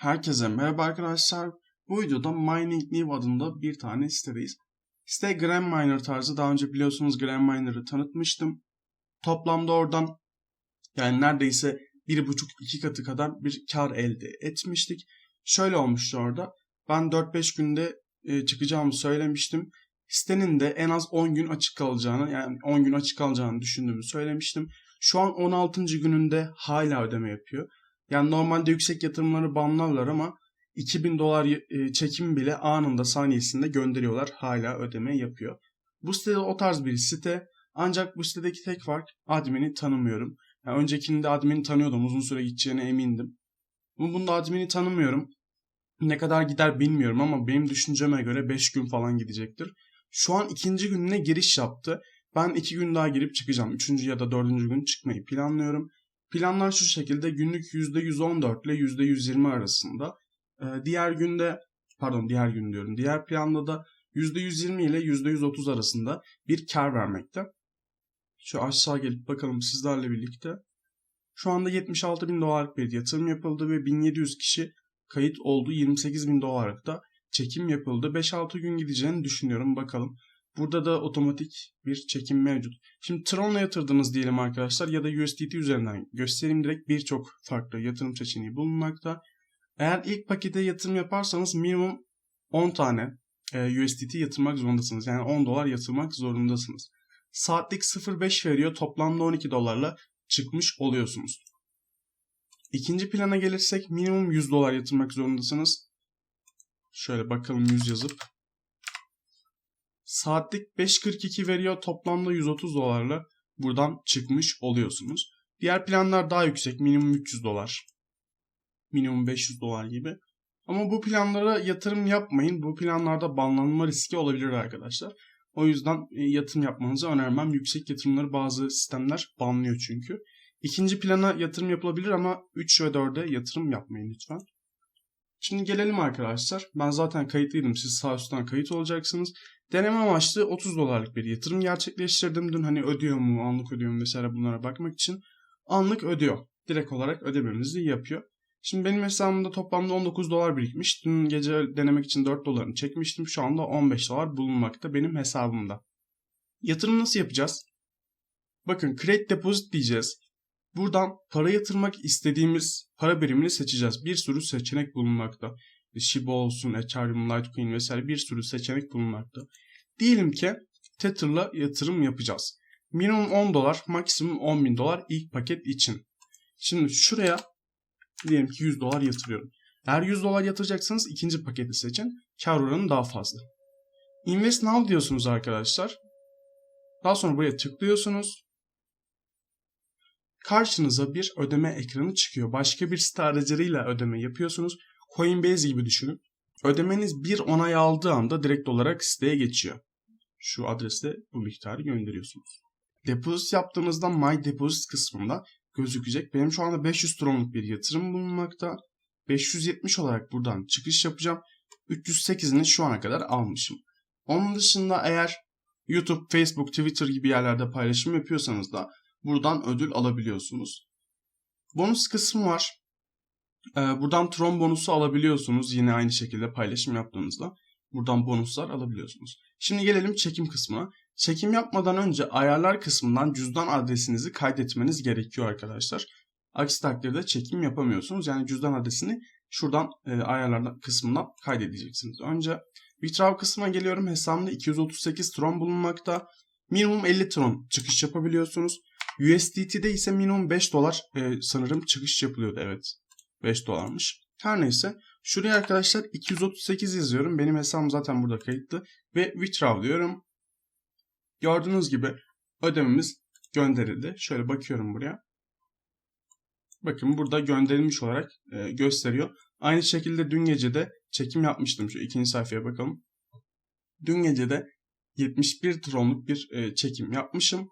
Herkese merhaba arkadaşlar. Bu videoda Mining New adında bir tane sitedeyiz. Site Grand Miner tarzı. Daha önce biliyorsunuz Grand Miner'ı tanıtmıştım. Toplamda oradan yani neredeyse 1,5-2 katı kadar bir kar elde etmiştik. Şöyle olmuştu orada. Ben 4-5 günde e, çıkacağımı söylemiştim. Sitenin de en az 10 gün açık kalacağını yani 10 gün açık kalacağını düşündüğümü söylemiştim. Şu an 16. gününde hala ödeme yapıyor. Yani normalde yüksek yatırımları banlarlar ama 2000 dolar e, çekim bile anında saniyesinde gönderiyorlar. Hala ödeme yapıyor. Bu site de o tarz bir site. Ancak bu sitedeki tek fark admini tanımıyorum. Yani öncekinde admini tanıyordum. Uzun süre gideceğine emindim. Ama bunda admini tanımıyorum. Ne kadar gider bilmiyorum ama benim düşünceme göre 5 gün falan gidecektir. Şu an ikinci gününe giriş yaptı. Ben 2 gün daha girip çıkacağım. Üçüncü ya da dördüncü gün çıkmayı planlıyorum. Planlar şu şekilde günlük %114 ile %120 arasında. Ee, diğer günde pardon diğer gün diyorum. Diğer planda da %120 ile %130 arasında bir kar vermekte. Şu aşağı gelip bakalım sizlerle birlikte. Şu anda 76 bin dolarlık bir yatırım yapıldı ve 1700 kişi kayıt oldu. 28 bin dolarlık da çekim yapıldı. 5-6 gün gideceğini düşünüyorum. Bakalım. Burada da otomatik bir çekim mevcut. Şimdi Tron'la yatırdınız diyelim arkadaşlar ya da USDT üzerinden göstereyim direkt birçok farklı yatırım seçeneği bulunmakta. Eğer ilk pakete yatırım yaparsanız minimum 10 tane e, USDT yatırmak zorundasınız. Yani 10 dolar yatırmak zorundasınız. Saatlik 0.5 veriyor. Toplamda 12 dolarla çıkmış oluyorsunuz. İkinci plana gelirsek minimum 100 dolar yatırmak zorundasınız. Şöyle bakalım 100 yazıp Saatlik 5.42 veriyor. Toplamda 130 dolarla buradan çıkmış oluyorsunuz. Diğer planlar daha yüksek. Minimum 300 dolar. Minimum 500 dolar gibi. Ama bu planlara yatırım yapmayın. Bu planlarda banlanma riski olabilir arkadaşlar. O yüzden e, yatırım yapmanızı önermem. Yüksek yatırımları bazı sistemler banlıyor çünkü. İkinci plana yatırım yapılabilir ama 3 ve 4'e yatırım yapmayın lütfen. Şimdi gelelim arkadaşlar. Ben zaten kayıtlıydım. Siz sağ üstten kayıt olacaksınız. Deneme amaçlı 30 dolarlık bir yatırım gerçekleştirdim. Dün hani ödüyor mu, anlık ödüyor mu vesaire bunlara bakmak için. Anlık ödüyor. Direkt olarak ödememizi yapıyor. Şimdi benim hesabımda toplamda 19 dolar birikmiş. Dün gece denemek için 4 dolarını çekmiştim. Şu anda 15 dolar bulunmakta benim hesabımda. Yatırım nasıl yapacağız? Bakın create deposit diyeceğiz. Buradan para yatırmak istediğimiz para birimini seçeceğiz. Bir sürü seçenek bulunmakta. Shiba olsun, Ethereum, Litecoin vesaire bir sürü seçenek bulunmakta. Diyelim ki Tether'la yatırım yapacağız. Minimum 10 dolar, maksimum 10 bin dolar ilk paket için. Şimdi şuraya diyelim ki 100 dolar yatırıyorum. Eğer 100 dolar yatıracaksanız ikinci paketi seçin. Kar oranı daha fazla. Invest now diyorsunuz arkadaşlar. Daha sonra buraya tıklıyorsunuz. Karşınıza bir ödeme ekranı çıkıyor. Başka bir site aracılığıyla ödeme yapıyorsunuz. Coinbase gibi düşünün. Ödemeniz bir onay aldığı anda direkt olarak siteye geçiyor. Şu adreste bu miktarı gönderiyorsunuz. Deposit yaptığınızda My Deposit kısmında gözükecek. Benim şu anda 500 tronluk bir yatırım bulunmakta. 570 olarak buradan çıkış yapacağım. 308'ini şu ana kadar almışım. Onun dışında eğer YouTube, Facebook, Twitter gibi yerlerde paylaşım yapıyorsanız da buradan ödül alabiliyorsunuz. Bonus kısmı var. Buradan Tron bonusu alabiliyorsunuz. Yine aynı şekilde paylaşım yaptığınızda. Buradan bonuslar alabiliyorsunuz. Şimdi gelelim çekim kısmına. Çekim yapmadan önce ayarlar kısmından cüzdan adresinizi kaydetmeniz gerekiyor arkadaşlar. Aksi takdirde çekim yapamıyorsunuz. Yani cüzdan adresini şuradan e, ayarlar kısmından kaydedeceksiniz. Önce withdraw kısmına geliyorum. Hesabımda 238 Tron bulunmakta. Minimum 50 Tron çıkış yapabiliyorsunuz. USDT'de ise minimum 5 dolar e, sanırım çıkış yapılıyordu evet. 5 dolarmış. Her neyse. Şuraya arkadaşlar 238 yazıyorum. Benim hesabım zaten burada kayıtlı. Ve withdraw diyorum. Gördüğünüz gibi ödememiz gönderildi. Şöyle bakıyorum buraya. Bakın burada gönderilmiş olarak e, gösteriyor. Aynı şekilde dün gece de çekim yapmıştım. Şu ikinci sayfaya bakalım. Dün gece de 71 tronluk bir e, çekim yapmışım.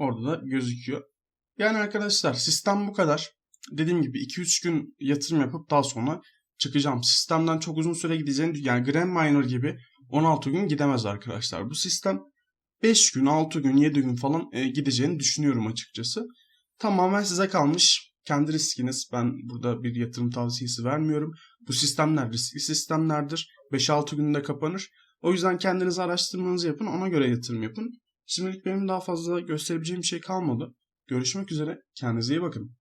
Orada da gözüküyor. Yani arkadaşlar sistem bu kadar dediğim gibi 2-3 gün yatırım yapıp daha sonra çıkacağım. Sistemden çok uzun süre gideceğini yani Grand Miner gibi 16 gün gidemez arkadaşlar. Bu sistem 5 gün, 6 gün, 7 gün falan e, gideceğini düşünüyorum açıkçası. Tamamen size kalmış. kendi riskiniz. Ben burada bir yatırım tavsiyesi vermiyorum. Bu sistemler riskli sistemlerdir. 5-6 günde kapanır. O yüzden kendiniz araştırmanızı yapın. Ona göre yatırım yapın. Şimdilik benim daha fazla gösterebileceğim bir şey kalmadı. Görüşmek üzere. Kendinize iyi bakın.